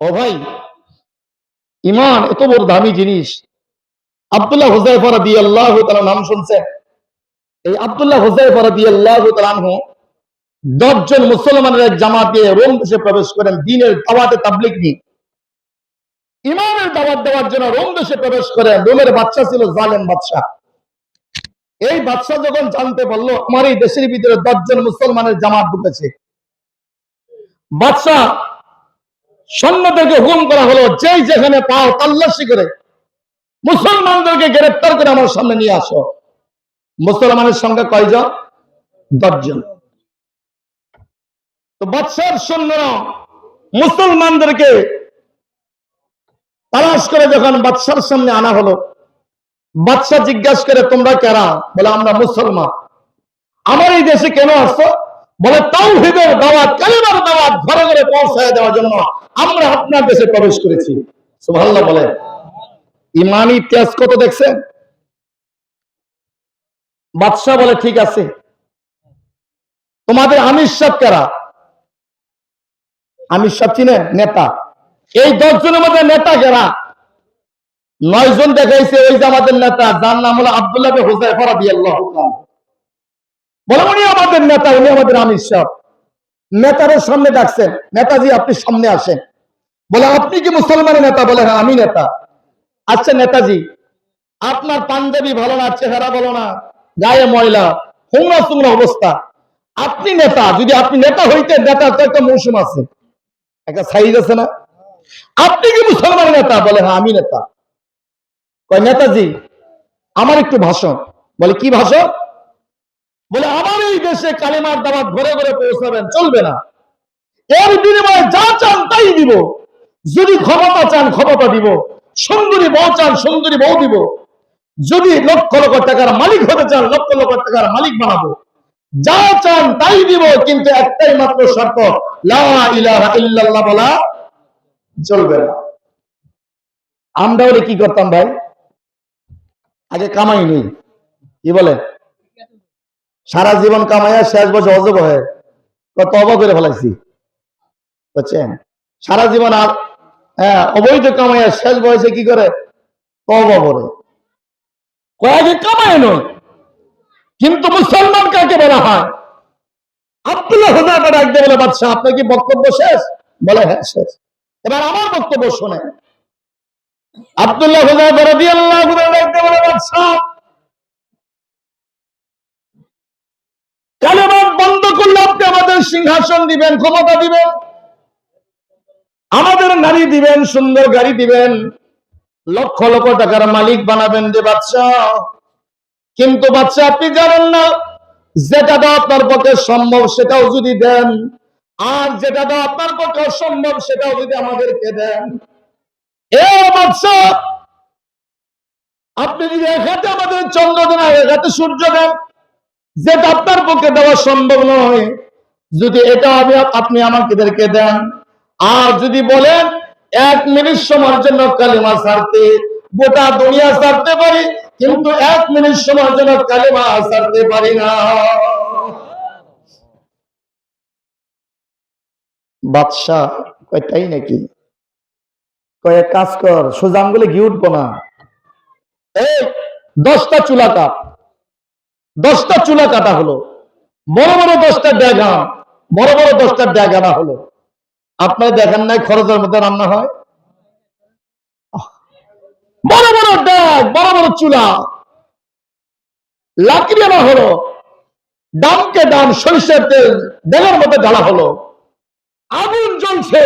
ও ভাই, ইমান এত বড় দামি জিনিস। আব্দুল্লাহ হুজাইফা রাদিয়াল্লাহু তাআলা নাম শুনছেন? এই আব্দুল্লাহ হুজাইফা রাদিয়াল্লাহু তাআলা আনহু দশজন মুসলমানের এক জামাত দিয়ে রোম দেশে প্রবেশ করেন, দিনের দাওয়াতে তাবলিগ নিয়ে। ইমানের দাওয়াত দেওয়ার জন্য রোম দেশে প্রবেশ করেন রোমের বাদশা ছিল জালেম বাদশা এই বাদশা যখন জানতে পারল, আমার এই দেশের ভিতরে দশজন মুসলমানের জামাত ঢুকেছে। বাদশা সৈন্যদেরকে হুকুম করা হলো, যেই যেখানে পাও তাল্লাশি করে, মুসলমানদেরকে গ্রেপ্তার করে আমার সামনে নিয়ে আসো। মুসলমানের সঙ্গে কয়জন? দশজন। তো বাদশার সৈন্যরা মুসলমানদেরকে তালাশ করে যখন বাদশার সামনে আনা হলো বাদশা জিজ্ঞাসা করে, তোমরা কেরা? বলে, আমরা মুসলমান। আমার এই দেশে কেন আসছো? বলে, তাওহীদের দাওয়াত, কালিমার দাওয়াত ঘরে ঘরে পৌঁছায় দেওয়ার জন্য। আমরা আপনার দেশে প্রবেশ করেছি। সুবহানাল্লাহ বলে ইমানি ইতিহাস কত দেখছেন? বাদশাহ বলে, ঠিক আছে। তোমাদের আমির সাহেব কারা? আমির সাহেব চিনে? নেতা। এই দশ জনের মধ্যে নেতা কারা? নয় জন দেখাইছে ওই যে আমাদের নেতা, যার নাম হলো আব্দুল্লাহ হুসাইফা রাদিয়াল্লাহু তাআলা। বলে, উনি আমাদের নেতা, উনি আমাদের আমির সাহেব। নেতারের সামনে ডাকছেন। নেতাজি, আপনি সামনে আসেন। বলে আপনি কি মুসলমানের নেতা? বলে হ্যাঁ আমি নেতা। আচ্ছা নেতাজি, আপনার পাঞ্জাবি ভালো না, চেহারা ভালো না, গায়ে ময়লা হুমরা সুমরা অবস্থা। আপনি নেতা, যদি আপনি নেতা হইতেন নেতার তো একটা মৌসুম আছে। একটা সাইজ আছে না? আপনি কি মুসলমানের নেতা? বলে হ্যাঁ আমি নেতা। কয়, নেতাজি, আমার একটু ভাষণ। বলে, কি ভাষণ? বলে, আমার এই দেশে কালিমার দাবাত ঘরে ঘরে পৌঁছাবেন, চলবে না। এর বিনিময়ে যা চান তাই দিব। যদি ক্ষমতা চান, ক্ষমতা দিব। সুন্দরী বউ চান, সুন্দরী বউ দিব। যদি লক্ষ লক্ষ টাকার মালিক হতে চান, লক্ষ লক্ষ টাকার মালিক বানাবো। যা চান তাই দিব, কিন্তু একটাই মাত্র শর্ত বলা চলবে না। আমরা হলে কি করতাম ভাই? আগে কামাই নেই। কি বলে সারা জীবন কামাইয়া শেষ বছর অজব হয়ে। তবা করে ফেলাইছি। বুঝছেন? সারা জীবন আর হ্যাঁ অবৈধ কামাইয়া শেষ বয়সে কি করে? তবা করে। কয়েকে কামায় নয়, কিন্তু মুসলমান কাকে বলা হয়? আব্দুল্লাহ হুদাকে ডাকতে বলে, বাদশাহ, আপনার কি বক্তব্য শেষ? বলে হ্যাঁ শেষ। এবার আমার বক্তব্য শোনেন। আব্দুল্লাহ হুদা রাদিয়াল্লাহু আল্লাহ ডাকতে বলে, বাদশাহ কালেমাত বন্ধ করলে আপনি আমাদের সিংহাসন দিবেন, ক্ষমতা দিবেন। আমাদের নারী দিবেন, সুন্দর গাড়ি দিবেন। লক্ষ লক্ষ টাকার মালিক বানাবেন যে বাচ্চা কিন্তু বাচ্চা আপনি জানেন না যেটা আপনার পক্ষে সম্ভব সেটাও যদি দেন, আর যেটা আপনার পক্ষে অসম্ভব সেটাও যদি আমাদেরকে দেন। এ বাচ্চা আপনি যদি এক হাতে আমাদের চন্দ্র দেন এক হাতে সূর্য দেন যেটা আপনার পক্ষে দেওয়া সম্ভব নয়, যদি এটা আপনি আমাদেরকে দেন। আর যদি বলেন, এক মিনিট সময়ের জন্য কালিমা ছাড়তে, গোটা দুনিয়া ছাড়তে পারি, কিন্তু এক মিনিট সময়ের জন্য কালিমা ছাড়তে পারি না। বাদশাহ তাই নাকি? কয়, এক কাজ কর, সোজা আঙ্গুলে ঘি উঠবো না। এই, দশটা চুলা কাপ। দশটা চুলা কাটা হলো। বড় বড় দশটা ড্যাগা, বড় বড় দশটা ড্যাগ আনা হলো। আপনার দেখেন নাই খরচের মধ্যে রান্না হয়? বড় বড় ড্যাগ, বড় বড় চুলা। লাকড়ি আনা হলো। ডামকে ডাম, সরিষার তেল ডেলের মধ্যে ঢালা হলো। আগুন জ্বলছে।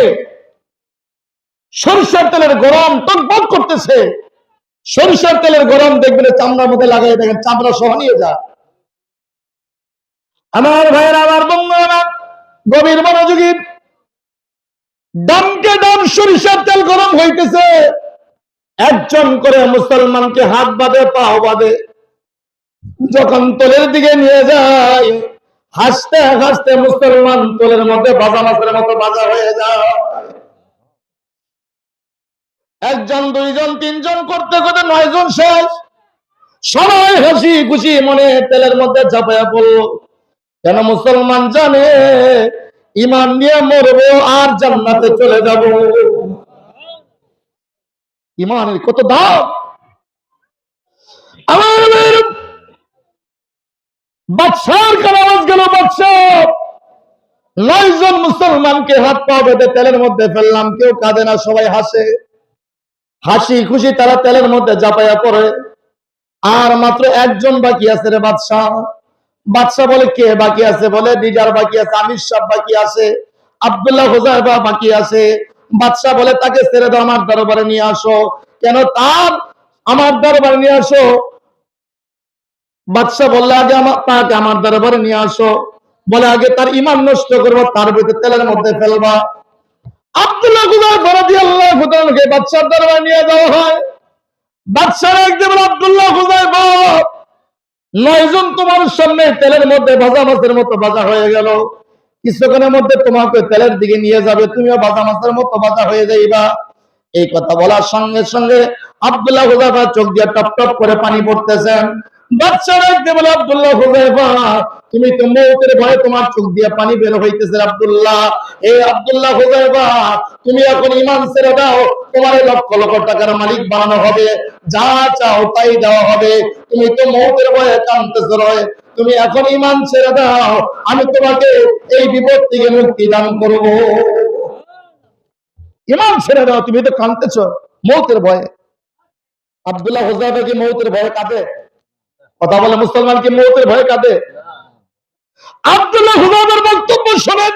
সরিষার তেলের গরম টকবক করতেছে। সরিষার তেলের গরম দেখবেন, চামড়ার মধ্যে লাগাই দেখেন, চামড়া সহ নিয়ে যা আমার ভাইয়ের, আমার বন্ধুরা, গভীর মনোযোগী। ডামকে ডাম সরিষার তেল গরম হইতেছে। একজন করে মুসলমানকে হাত বাঁধে পাও বাঁধে। যখন তোলের দিকে নিয়ে যায়, হাসতে হাসতে মুসলমান তোলের মধ্যে বাজা মাছের মতো বাজা হয়ে যায়। একজন, দুইজন, তিনজন করতে করতে নয়জন শেষ। সবাই হাসি খুশি মনে তেলের মধ্যে ঝাঁপাইয়া পড়ল। কেন মুসলমান জানে ইমান নিয়ে মরবো আর জান্নাতে চলে যাব। ইমানের কত দাম? আমার বাদশার কার আওয়াজ গেল, বাদশাহ। নয়জন মুসলমানকে হাত পা বেঁধে তেলের মধ্যে ফেললাম, কেউ কাঁদে না, সবাই হাসে। হাসি খুশি তারা তেলের মধ্যে জাপাইয়া পড়ে। আর মাত্র একজন বাকি আছে রে বাদশাহ। বাদশাহ বলে কে বাকি আছে? বলে দিদার বাকি আছে, আমির সাহ বাকি আছে, আব্দুল্লাহ হুজাইবা বাকি আছে। বাদশাহ বলে, তাকে ছেড়ে দাও, আমার দরবারে নিয়ে আসো। কেন তার? আমার দরবারে নিয়ে আসো। বাদশাহ বললে, আগে তাকে আমার দরবারে নিয়ে আসো। বলে, আগে তার ইমান নষ্ট করব, তার ভিতরে তেলের মধ্যে ফেলবা। আব্দুল্লাহ গুজার ফরাদি আল্লাহ বাদশার দরবারে নিয়ে যাওয়া হয়। বাদশার একদম আব্দুল্লাহ বাপ নয়জন তোমার সামনে তেলের মধ্যে ভাজা মাছের মতো ভাজা হয়ে গেল। কিছুক্ষণের মধ্যে তোমাকে তেলের দিকে নিয়ে যাবে, তুমিও ভাজা মাছের মতো ভাজা হয়ে যাইবা। এই কথা বলার সঙ্গে সঙ্গে আব্দুল্লাহ হুজাইফা চোখ দিয়ে টপ টপ করে পানি পড়তেছেন আব্দুল্লাহ হুজাইফা তুমি তো মৌতের ভয়ে তোমার চোখ দিয়ে পানি বের হইতেছে আব্দুল্লাহ। এই আব্দুল্লাহ হুজাইফা তুমি এখন ইমান ছেড়ে দাও। তোমার লক্ষ লক্ষ টাকার মালিক বানানো হবে। যা চাও তাই দেওয়া হবে। তুমি তো মৌতের ভয়ে কানতেছ রয়। তুমি এখন ইমান ছেড়ে দাও। আমি তোমাকে এই বিপদ থেকে মুক্তি দান করব। ইমান ছেড়ে দাও, তুমি তো কানতেছ মৌতের ভয়ে। আব্দুল্লাহ হুজাইফা কি মৌতের ভয়ে কাঁদে? কথা বলে মুসলমান কি মৌতের ভয়ে কাঁদে? আব্দুল্লাহ হুজাইফার বক্তব্য শোনেন।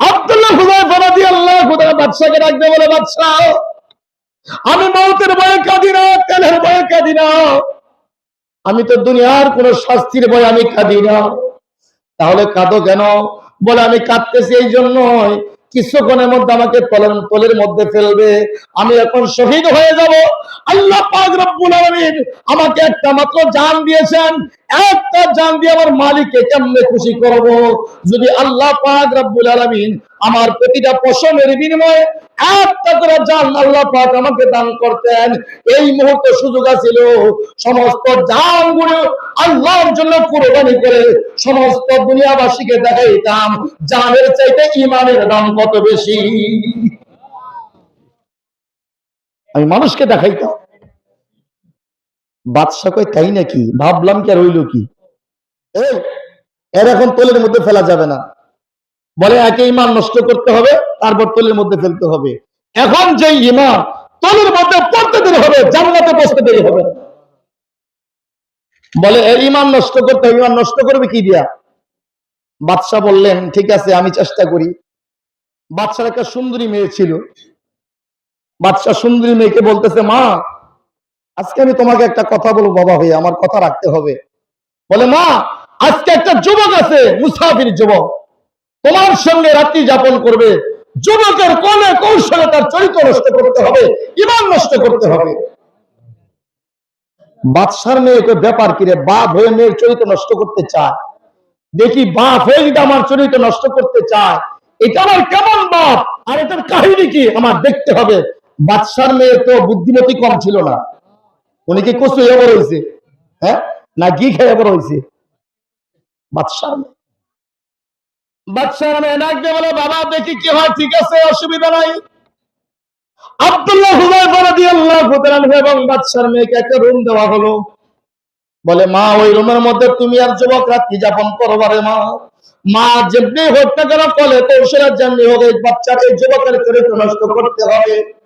আব্দুল্লাহ হুজাইফা রাদিয়াল্লাহু খুদা বাদশাকে ডাকতে বলে, বাদশাহ, আমি মৌতের ভয়ে কাঁদি না, তেলের ভয়ে কাঁদি না। আমি তো দুনিয়ার কোন শাস্তির ভয় আমি কাঁদি না। তাহলে কাঁদো কেন? বলে, আমি কাঁদতেছি এই জন্যই। কিছুক্ষণের মধ্যে আমাকে তলের তলের মধ্যে ফেলবে। আমি এখন শহীদ হয়ে যাব। আল্লাহ পাক রব্বুল আলামিন আমাকে একটা মাত্র জান দিয়েছেন। একটা জান দিয়ে আমার মালিককে কেমনে খুশি করব? যদি আল্লাহ পাক রব্বুল আলামিন আমার প্রতিটা পশমের বিনিময়ে একটা করে জান আল্লাহ পাক আমাকে দান করতেন। এই মুহূর্তে সুযোগ আছিল। সমস্ত জানগুলো আল্লাহর জন্য কুরবানি করে সমস্ত দুনিয়াবাসীকে দেখাইতাম। জানের চাইতে ইমানের দাম কত বেশি? আমি মানুষকে দেখাইতাম। বাদশা কয়, তাই নাকি? ভাবলাম কি আর হইল কি? এই, এর এখন তোলের মধ্যে ফেলা যাবে না। বলে, একে ইমান নষ্ট করতে হবে, তারপর তোলের মধ্যে ফেলতে হবে। এখন যে ইমান তোলের মধ্যে পড়তে দেরি হবে, জান্নাতে বসতে দেরি হবে বলে এই ইমান নষ্ট করতে হবে ইমান নষ্ট করবে কি দিয়া? বাদশাহ বললেন, ঠিক আছে, আমি চেষ্টা করি। বাদশার একটা সুন্দরী মেয়ে ছিল। বাদশাহ সুন্দরী মেয়েকে বলতেছে, মা, আজকে আমি তোমাকে একটা কথা বলব বাবা হয়ে আমার কথা রাখতে হবে। বলে, মা, আজকে একটা যুবক আছে, মুসাফির যুবক। তোমার সঙ্গে রাত্রি যাপন করবে। যুবকের কোনে কৌশলে তার চরিত্র নষ্ট করতে হবে, ইমান নষ্ট করতে হবে। বাদশার মেয়েকে ব্যাপার কিরে বাপ হয়ে মেয়ের চরিত্র নষ্ট করতে চায়। দেখি বাপ হয়ে যদি আমার চরিত্র নষ্ট করতে চায়, এটা আমার কেমন বাপ? আর এটার কাহিনী কি? আমার দেখতে হবে। বাদশার মেয়ে তো বুদ্ধিমতী কম ছিল না। উনি কি কচু হয়ে বড় হয়েছে? হ্যাঁ? না ঘি খেয়ে বড় হয়েছে? বাদশার মেয়ে। বাদশার মেয়ে ডাকতে বলে বাবা দেখি কি হয় ঠিক আছে অসুবিধা নাই। আব্দুল্লাহ হুজাইফা রাদিয়াল্লাহু তাআলা এবং বাদশার মেয়েকে একটা রুম দেওয়া হলো। বলে মা ওই রুমের মধ্যে তুমি আর যুবক রাত্রি যাপন মা। মা যেমনি হোক না কেন কলে কৌশলের যেমনি হোক এই বাচ্চার যুবকের চরিত্র নষ্ট করতে হবে।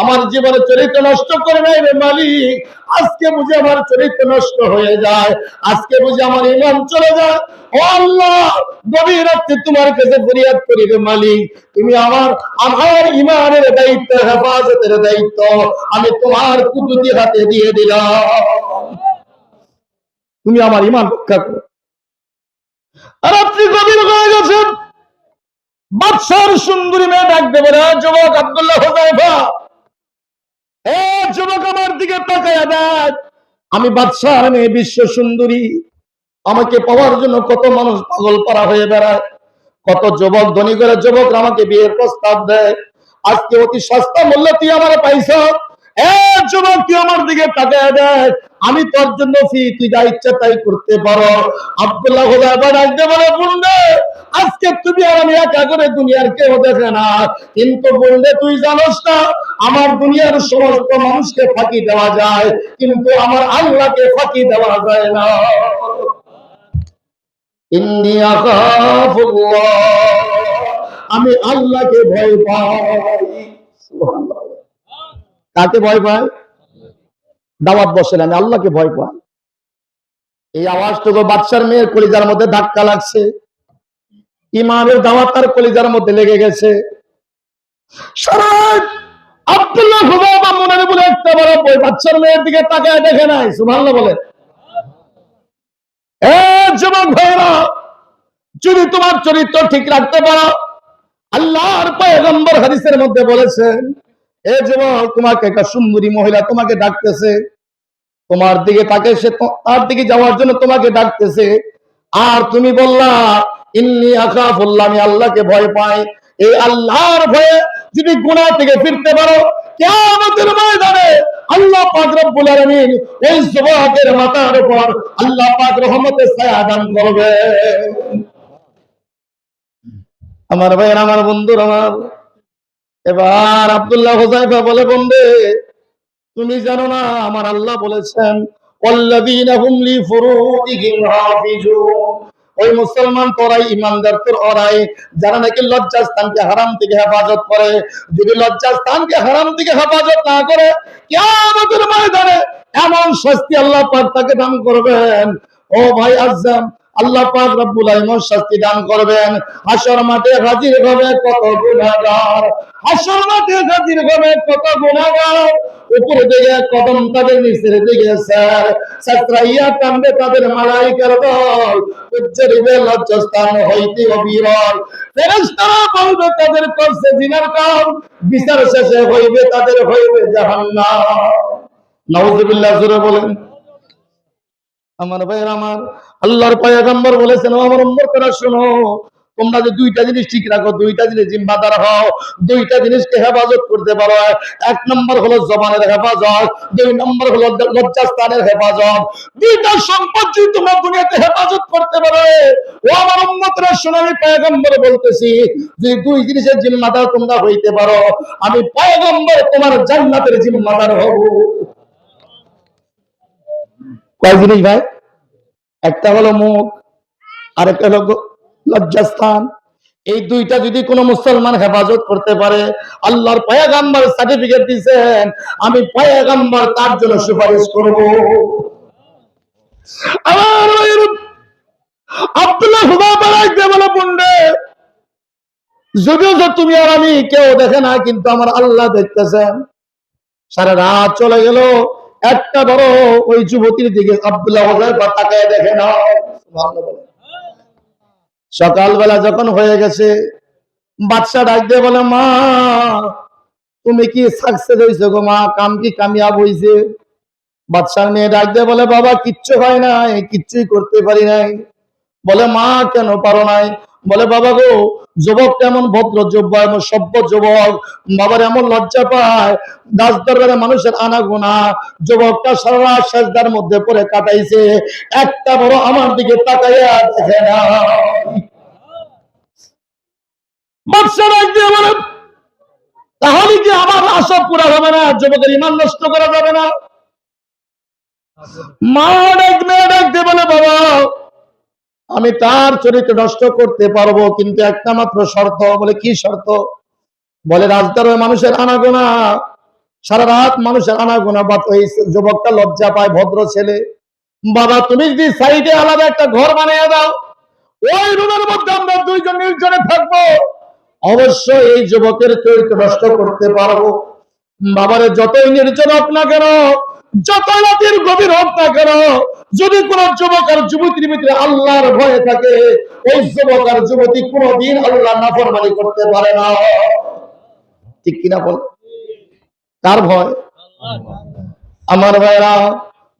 আমার জীবনে চরিত্র নষ্ট করে নাই রে মালিক। আজকে বুঝে আমার চরিত্র নষ্ট হয়ে যায়। আজকে বুঝে আমার ইমান চলে যায়। ও আল্লাহ গভীর রাত্রে তোমার কাছে ফরিয়াদ করি রে মালিক। তুমি আমার আমার ইমানের দায়িত্ব, হেফাজতের দায়িত্ব। আমি তোমার কুদরতি হাতে দিয়ে দিলাম। তুমি আমার ইমান রক্ষা করো। রাত্রি গভীর হয়ে গেছে। বাদশার সুন্দরী মেয়ে ডাক দেবে যুবক আব্দুল্লাহ হুজাইফা যুবক আমার দিকে আমি বাদশাহ মেয়ে, বিশ্ব সুন্দরী। আমাকে পাওয়ার জন্য কত মানুষ পাগল পারা হয়ে বেড়ায়। কত যুবক, ধনী করে যুবক আমাকে বিয়ের প্রস্তাব দেয়। আজকে অতি সস্তা মূল্য তুই আমার পাইছ। এ যুবক, তুই আমার দিকে তাকায় দেখ। আমি তোর জন্য ফি, তুই যা ইচ্ছা তাই করতে পারো। আব্দুল্লাহ আবার ডাকতে বলে বুনলে আজকে তুমি আর আমি একা করে দুনিয়ার কেউ দেখে না। কিন্তু বললে তুই জানোস না, আমার দুনিয়ার সমস্ত মানুষকে ফাঁকি দেওয়া যায়, কিন্তু আমার আল্লাহকে ফাঁকি দেওয়া যায় না। আমি আল্লাহকে ভয় পাই। কাকে ভয় পাই দাওয়াত বসেন, আমি আল্লাহকে ভয় পাই। এই আওয়াজটুকু বাচ্চার মেয়ের কলিজার মধ্যে ধাক্কা লাগছে। ইমামের দাওয়াত তার কলিজার মধ্যে লেগে গেছে। দিকে দেখে নাই যদি তোমার চরিত্র ঠিক রাখতে পারো, আল্লাহর পয়গম্বর হাদিসের মধ্যে বলেছেন এ যুবক তোমাকে একটা সুন্দরী মহিলা তোমাকে ডাকতেছে। তোমার দিকে তাকে সে তার দিকে যাওয়ার জন্য তোমাকে ডাকতেছে। আর তুমি বললা, ইন্নি আমি আল্লাহকে ভয় পাই। এই আল্লাহর ভয়ে যদি গুনাহ থেকে ফিরতে পারো, কিয়ামতের ময়দানে আল্লাহ পাক রব্বুল আলামিন যুবকের মাথার উপর আল্লাহ পাক রহমতের ছায়া দান করবে। আমার ভাইয়ের, আমার বন্ধুর, আমার এবার আবদুল্লাহ হোজাইফা বলে বন্ধে তুমি জানো না, আমার আল্লাহ বলেছেন ওই মুসলমান যারা নাকি হারাম থেকে হেফাজত করে। যদি লজ্জাস্থানকে হারাম থেকে হেফাজত না করে কেমন ময়দানে এমন শাস্তি আল্লাহ পাক তাকে দান করবেন। ও ভাই আজম আল্লাহ পাক রব্বুল আলামিন শাস্তি দান করবেন। হাসর মাঠে হাজির হবে কত গুনাহগার? হাসর মাঠে হাজির হবে কত গুনাহগার? উপরে দিকে কদম তাদের নিচের দিকে, স্যার। সাতরাইয়া কান্দে তাদের মালাইকার দল। উজ্জরিবে লজ্জাস্থান হইতে অবিরল। ফেরেশতারা বলবে, তাদের করছে জিনার কাম। বিচার শেষে হইবে, তাদের হইবে জাহান্নাম। নাউজুবিল্লাহ, জোরে বলেন। আমার ভাইয়ের আমার আল্লাহর পয়গম্বর বলেছেন আমার উম্মতরা শোনো, তোমরা যে দুইটা জিনিস ঠিক রাখো, দুইটা জিনিস জিম্মাদার হও, দুইটা জিনিসকে হেফাজত করতে পারো। এক নম্বর হলো জবানের হেফাজত, দুই নম্বর হলো লজ্জাস্থানের হেফাজত। দুইটা সম্পদ যদি তোমরা দুনিয়াতে হেফাজত করতে পারো, ও আমার উম্মতরা শোনো, আমি পয়গম্বর বলতেছি, যে দুই জিনিসের জিম্মাদার তোমরা হইতে পারো। আমি পয়গম্বর, তোমার জান্নাতের জিম্মাদার হব। কয় জিনিস ভাই? একটা হলো মুখ, আরেকটা হলো লজ্জাস্থান। এই দুইটা যদি কোনো মুসলমান হেফাজত করতে পারে, আল্লাহর পয়াগাম্বার সার্টিফিকেট দিয়েছেন, আমি পয়াগাম্বার তার জন্য সুপারিশ করব। আমার আব্দুল্লাহ হুদা বাড়াইতে বলে পুন্ডে যদিও যে তুমি আর আমি কেউ দেখে না, কিন্তু আমার আল্লাহ দেখতেছেন। সারা রাত চলে গেল। একটা বড় ওই যুবতীর দিকে আব্দুল্লাহ তাকায় দেখে না। সকালবেলা যখন হয়ে গেছে বাচ্চা ডাক দিয়ে বলে, মা, তুমি কি সাকসেস হয়েছে গো মা? কাম কি কামিয়াব হয়েছে বাচ্চার মেয়ে ডাক দিয়ে বলে, বাবা, কিচ্ছু হয় নাই, কিচ্ছুই করতে পারি নাই। বলে, মা, কেন পারো নাই? বলে, বাবা গো, যুবক এমন ভদ্র যুব এমন সভ্য যুবক। বাবার এমন লজ্জা পায়। দাস দরবারে মানুষের আনা গোনা যুবকটা সারা সেজদার মধ্যে পড়ে কাটাইছে। একটা বড় আমার দিকে তাকাইয়া দেখে না। তাহলে কি আমার আশা পুরা হবে না? যুবকের ইমান নষ্ট করা যাবে না? মা ডাক মেয়ে ডাকতে বলে, বাবা আমি তার চরিত্র নষ্ট করতে পারব, কিন্তু একটা মাত্র শর্ত, বলে কি শর্ত? বলে রাজদার মানুষের আনাগোনা। সারা রাত মানুষের আনাগোনা বা ওই যুবকটা লজ্জা পায়, ভদ্র ছেলে। বাবা, তুমি যদি সাইডে আলাদা একটা ঘর বানিয়ে দাও, ওই রুমের মধ্যে আমরা দুইজন নির্জনে থাকব। অবশ্য এই যুবকের চরিত্র নষ্ট করতে পারব। বাবারে, যতই নির্জন হোক না কেন যত রাতের গভীর হোক না কেন যদি কোন যুবক আর যুবতীর ভিতরে আল্লাহর ভয়ে থাকে ওই যুবক আর যুবতী কোনদিন আল্লাহ নাফরমানি করতে পারে না। ঠিক কিনা বল? কার ভয়? আমার ভাইরা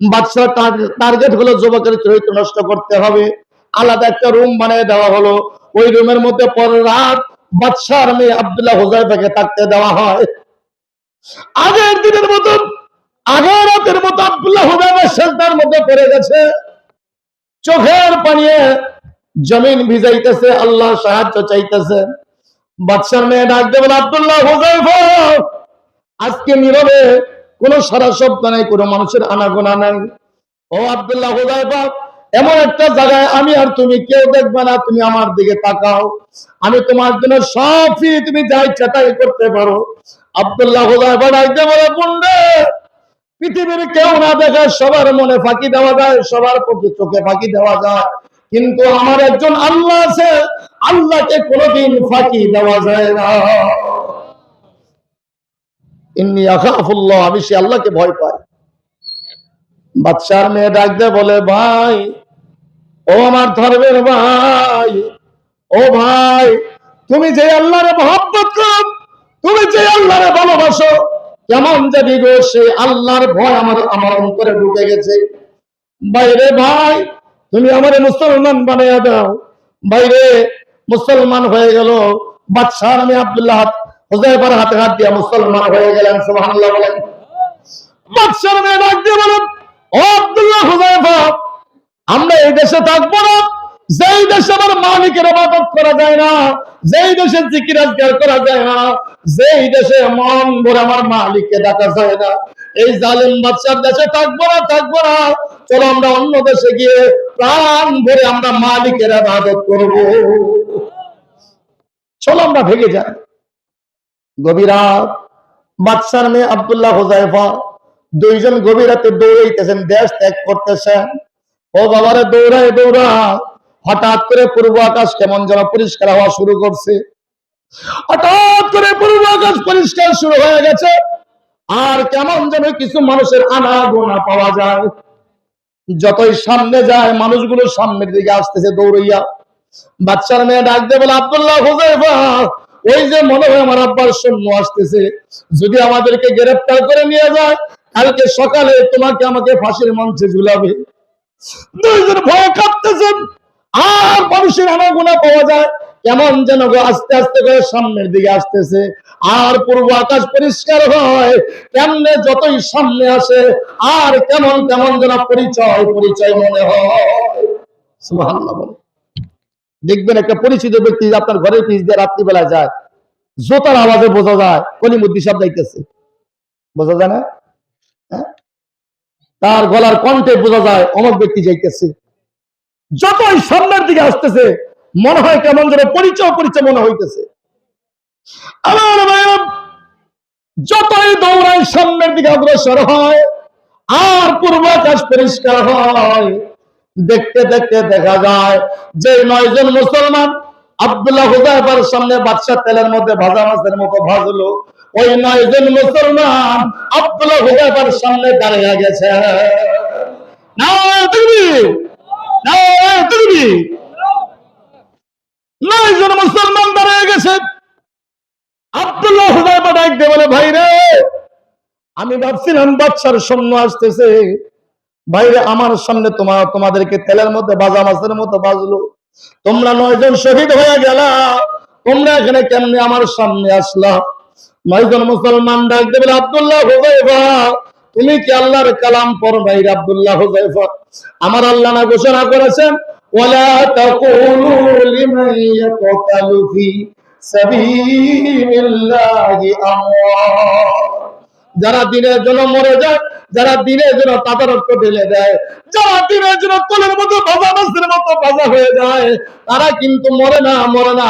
বাচ্চা টার্গেট হলো যুবকের চরিত্র নষ্ট করতে হবে। আলাদা একটা রুম বানিয়ে দেওয়া হলো। ওই রুমের মধ্যে পর রাত বাদশার মেয়ে আব্দুল্লাহ হুজাইফাকে থাকতে দেওয়া হয়। আগের দিনের মতন আগের রাতের মতো আব্দুল্লাহ মধ্যে পড়ে গেছে। চোখের পানিয়ে জমিন ভিজাইতেছে আল্লাহ সাহায্য চাইতেছে। মেয়ে দেবেন আব্দুল্লাহ আজকে নীরবে কোন সারা শব্দ নাই, কোনো মানুষের আনাগোনা নাই। ও আব্দুল্লাহ হুজাইফা এমন একটা জায়গায় আমি আর তুমি কেউ দেখবে না, তুমি আমার দিকে তাকাও। আমি তোমার জন্য সব তুমি যা ইচ্ছা তাই করতে পারো। আব্দুল্লাহ হুজাইফা ডাকতে বুন্ডে পৃথিবীর কেউ না দেখে সবার মনে ফাঁকি দেওয়া যায়, সবার প্রতি চোখে ফাঁকি দেওয়া যায়। কিন্তু আমার একজন আল্লাহ আছে, আল্লাহকে কোনোদিন ফাঁকি দেওয়া যায় না। ইন্নি আখাফুল্লাহ, আমি সে আল্লাহকে ভয় পাই। বাচ্চার মেয়ে ডাক দিয়ে বলে, ভাই, ও আমার ধর্মের ভাই, ও ভাই, তুমি যে আল্লাহরে মহব্বত করো, তুমি যে আল্লাহরে ভালোবাসো কেমন জানি গো সে আল্লাহর ভয় আমার আমার অন্তরে ঢুকে গেছে। বাইরে ভাই, তুমি আমার মুসলমান বানিয়ে দাও। বাইরে মুসলমান হয়ে গেল। বাদশাহ আমি আব্দুল্লাহ হুজাইফার হাতে হাত দিয়ে মুসলমান হয়ে গেলেন, সুবহানাল্লাহ বলেন। বাদশাহ মেয়ে ডাক দিয়ে বলেন, ও আব্দুল্লাহ হুজাইফা, আমরা এই দেশে থাকব না। যেই দেশে আমার মালিকের ইবাদত করা যায় না, যেই দেশে জিকির আজগার করা যায় না, যেই দেশে মন ভরে আমার মালিককে ডাকা যায় না। এই জালেম বাচ্চার দেশে থাকব না থাকব না। চলো আমরা অন্য দেশে গিয়ে প্রাণ ভরে আমরা মালিকের ইবাদত করব। চলো আমরা ভেঙে যাই। গভীর রাত, বাদশার মেয়ে আবদুল্লাহ হুজাইফা দুইজন গভীর রাতে দৌড়াইতেছেন, দেশ ত্যাগ করতেছেন। ও বাবারে দৌড়ায় দৌড়া হঠাৎ করে পূর্ব আকাশ কেমন যেন পরিষ্কার হওয়া শুরু করছে। হঠাৎ করে পূর্ব আকাশ পরিষ্কার শুরু হয়ে গেছে। আর কেমন যেন কিছু মানুষের আনাগোনা পাওয়া যায়। যতই সামনে যায়, মানুষগুলো সামনের দিকে আসতেছে দৌড়ইয়া। বাচ্চার মেয়ে ডাক দিয়ে বলে, আব্দুল্লাহ হুজাইফা ওই যে মনে হয় আমার আব্বার সৈন্য আসতেছে। যদি আমাদেরকে গ্রেফতার করে নিয়ে যায়, কালকে সকালে তোমাকে আমাকে ফাঁসির মঞ্চে ঝুলাবে। দুইজন ভয় কাঁপতেছেন আর মানুষের আনাগোনা পাওয়া যায়। কেমন যেন আস্তে আস্তে করে সামনের দিকে আসতেছে। আর পূর্ব আকাশ পরিষ্কার হয়, কেমনে যতই সামনে আসে, আর কেমন কেমন যেন পরিচয় পরিচয় মনে হয়। দেখবেন একটা পরিচিত ব্যক্তি আপনার ঘরের পিস দিয়ে রাত্রিবেলা যায়। জোতার আওয়াজে বোঝা যায় কলিমুদ্দি সাহেব যাইতেছে। বোঝা যায় না? হ্যাঁ? তার গলার কণ্ঠে বোঝা যায়, অমক ব্যক্তি যাইতেছে। যতই সামনের দিকে আসতেছে, মনে হয় কেমন যেন পরিচয় পরিচয় মনে হইতেছে। যতই দৌড়ায় সামনের দিকে অগ্রসর হয়, আর পূর্ব আকাশ পরিষ্কার হয়, দেখতে দেখতে দেখা যায় যে নয়জন মুসলমান আব্দুল্লাহ হুজাইফার সামনে বাদশা তেলের মধ্যে ভাজা মাছের মতো ভাজলো। ওই নয়জন মুসলমান আব্দুল্লাহ হুজাইফার সামনে দাঁড়িয়ে গেছে। না মুসলমান দাঁড়িয়ে গেছে। আব্দুল্লাহ ডাক বলে ভাই রে আমি ভাবছিলাম বাচ্চার সৈন্য আসতেছে। বাইরে আমার সামনে তোমার তোমাদেরকে তেলের মধ্যে বাজা মাছের মতো বাজলো তোমরা নয়জন শহীদ হয়ে গেলা। তোমরা এখানে কেমনে আমার সামনে আসলা? নয়জন মুসলমান ডাক দেবে আব্দুল্লাহ হুজাইফা তুমি কি আল্লাহর কালাম পড় ভাই? আব্দুল্লাহ হুজাইফা আমার আল্লাহ না ঘোষণা করেছেন, ওয়ালা তাকুলু লিমান ইয়াকতালু ফি সাবিলিল্লাহি যারা দিনের জন্য মরে যায়, যারা দিনের জন্য তাদের রক্ত ঢেলে দেয়, যারা দিনের জন্য তোলের মতো ভাজা মাছের মতো ভাজা হয়ে যায়, তারা কিন্তু মরে না মরে না।